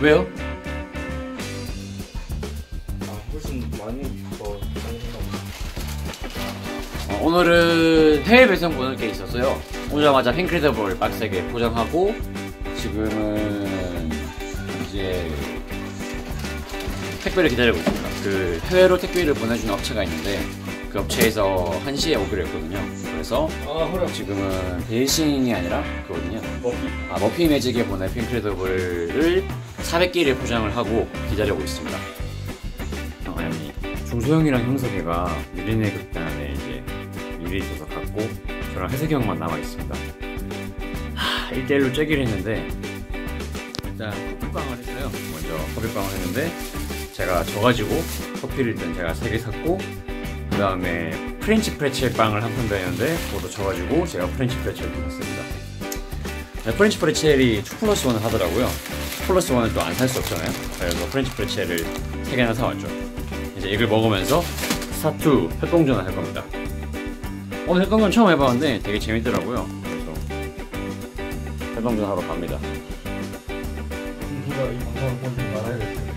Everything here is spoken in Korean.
왜요? 아 훨씬 많이 더. 어, 오늘은 해외 배송 보낼 게 있어서요. 오자마자 팬크레더블 빡세게 포장하고 지금은 이제 택배를 기다리고 있습니다. 그 해외로 택배를 보내주는 업체가 있는데 그 업체에서 1시에 오기로 했거든요. 그래서 아. 지금은 대신이 아니라 그거든요. 머피. 아, 머피 매직에 보낸 핑크레더블을 400개를 포장을 하고 기다리고 있습니다. 어, 아니, 중소형이랑 형석이가 유리네 극단에 이제 유리 있어서 갔고 저랑 해석이 형만 남아 있습니다. 하, 1대1로 쬐기를 했는데 일단 커피빵을 했어요. 먼저 커피빵을 했는데 제가 져가지고 커피를 일단 제가 3개 샀고 그 다음에 프렌치 프레첼 빵을 한판더 했는데 그것도 져가지고 제가 프렌치 프레첼 샀습니다. 네, 프렌치 프레첼이 2 플러스 1을 하더라고요. 2 플러스 1은 또 안 살 수 없잖아요. 그래서 프렌치 프레첼을 3개나 사왔죠. 이제 이걸 먹으면서 스타투 혈공전을 할 겁니다. 오늘 혈공전 처음 해봤는데 되게 재밌더라고요. 그래서 혈공전 하러 갑니다. 누가 이 방송을 보지 말아야겠어요.